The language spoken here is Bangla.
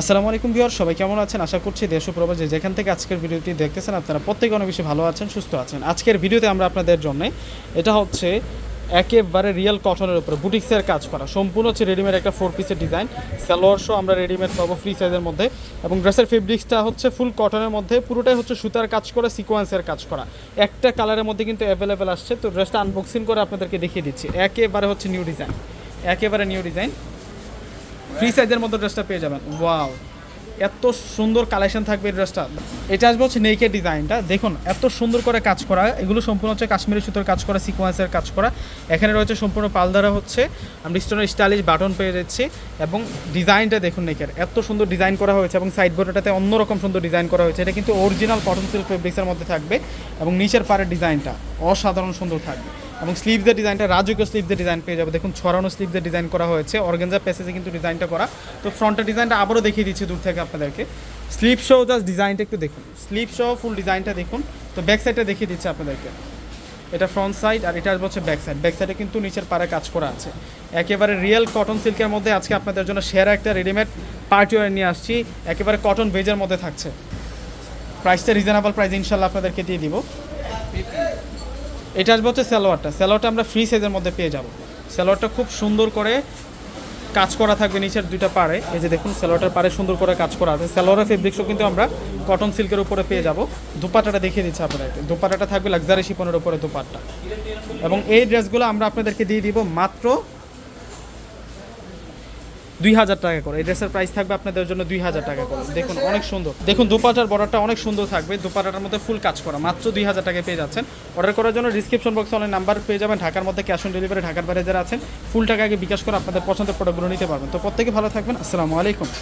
আসসালামু আলাইকুম বিহার সবাই কেমন আছেন? আশা করছি দেশ প্রবাসে যেখান থেকে আজকের ভিডিওটি দেখতেছেন, আপনারা প্রত্যেকে অনেক বেশি ভালো আছেন, সুস্থ আছেন। আজকের ভিডিওতে আমরা আপনাদের জন্য এটা হচ্ছে একেবারে রিয়েল কটনের উপরে বুটিক্সের কাজ করা। সম্পূর্ণ হচ্ছে রেডিমেড একটা ফোর পিসের ডিজাইন সালোয়ার শো আমরা রেডিমেড পাবো ফ্রি সাইজের মধ্যে। এবং ড্রেসের ফেব্রিক্সটা হচ্ছে ফুল কটনের মধ্যে। পুরোটাই হচ্ছে সুতার কাজ করা সিকোয়েন্সের কাজ করা। একটা কালারের মধ্যে কিন্তু অ্যাভেলেবেল আসছে। তো ড্রেসটা আনবক্সিং করে আপনাদেরকে দেখিয়ে দিচ্ছি। একেবারে হচ্ছে নিউ ডিজাইন একেবারে নিউ ডিজাইন ফ্রি সাইজের মধ্যে ড্রেসটা পেয়ে যাবেন। ওয়াও এত সুন্দর কালেকশন থাকবে ড্রেসটা এটা আসবে হচ্ছে নেকের ডিজাইনটা দেখুন, এত সুন্দর করে কাজ করা। এগুলো সম্পূর্ণ হচ্ছে কাশ্মীরি সুতোর কাজ করা সিকোয়েন্সের কাজ করা। এখানে রয়েছে সম্পূর্ণ পালদারা হচ্ছে। আমরা স্টোনের স্টাইলিশ বাটন পেয়ে যাচ্ছি এবং ডিজাইনটা দেখুন নেকের এত সুন্দর ডিজাইন করা হয়েছে এবং সাইড বোর্ডটাতে অন্যরকম সুন্দর ডিজাইন করা হয়েছে। এটা কিন্তু অরিজিনাল কটন সিল্ক ফেব্রিক্সের মধ্যে থাকবে এবং নিচের পাড়ের ডিজাইনটা অসাধারণ সুন্দর থাকবে। এবং স্লিভসের ডিজাইনটা রাজকীয় স্লিভসের ডিজাইন পেয়ে যাবে। দেখুন, ছড়ানো স্লিভসের ডিজাইন করা হয়েছে। অর্গেঞ্জা প্যাসেজে কিন্তু ডিজাইনটা করা। তো ফ্রন্টের ডিজাইনটা আবারও দেখিয়ে দিচ্ছি দূর থেকে আপনাদেরকে। স্লিপ শো জাস্ট ডিজাইনটা একটু দেখুন। স্লিপ শো ফুল ডিজাইনটা দেখুন। তো ব্যাক সাইডটা দেখিয়ে দিচ্ছি আপনাদেরকে। এটা ফ্রন্ট সাইড আর এটা হচ্ছে ব্যাক সাইড ব্যাক সাইডে কিন্তু নিচের পাড়ে কাজ করা আছে। একেবারে রিয়েল কটন সিল্কের মধ্যে আজকে আপনাদের জন্য সেরা একটা রেডিমেড পার্টি ওয়ার নিয়ে আসছি। একেবারে কটন ভেজের মধ্যে থাকছে। প্রাইসটা রিজনেবল প্রাইস ইনশাল্লাহ আপনাদেরকে দিয়ে দিব। এটা আসবে হচ্ছে স্যালোয়ারটা স্যালোয়ারটা আমরা ফ্রি সাইজের মধ্যে পেয়ে যাব। স্যালোয়ারটা খুব সুন্দর করে কাজ করা থাকবে নিচের দুইটা পাড়ে। এই যে দেখুন স্যালোয়ারটার পাড়ে সুন্দর করে কাজ করা আছে। স্যালোয়ারের ফেব্রিক্সও কিন্তু আমরা কটন সিল্কের উপরে পেয়ে যাব। দুপাটাটা দেখিয়ে দিচ্ছি আপনাদেরকে। দুপাটাটা থাকবে লাক্সারি শিপনের উপরে দুপাটটা। এবং এই ড্রেসগুলো আমরা আপনাদেরকে দিয়ে দিব মাত্র দুই হাজার টাকা করে। এই ড্রেসের প্রাইস থাকবে আপনাদের জন্য দুই হাজার টাকা করে। দেখুন, অনেক সুন্দর। দেখুন, দুপাটার বর্ডারটা অনেক সুন্দর থাকবে। দুপাটার মধ্যে ফুল কাজ করা। মাত্র দুই হাজার টাকায় পেয়ে যাচ্ছেন। অর্ডার করার জন্য ডিসক্রিপশন বক্সে অনেক নাম্বার পেয়ে যাবেন। ঢাকার মধ্যে ক্যাশ অন ডেলিভারি ঢাকার বাইরে যারা আছেন ফুল টাকা আগে বিকাশ করে আপনাদের পছন্দের প্রোডাক্টগুলো নিতে পারবেন। তো প্রত্যেকে ভালো থাকবেন। আসসালামু আলাইকুম।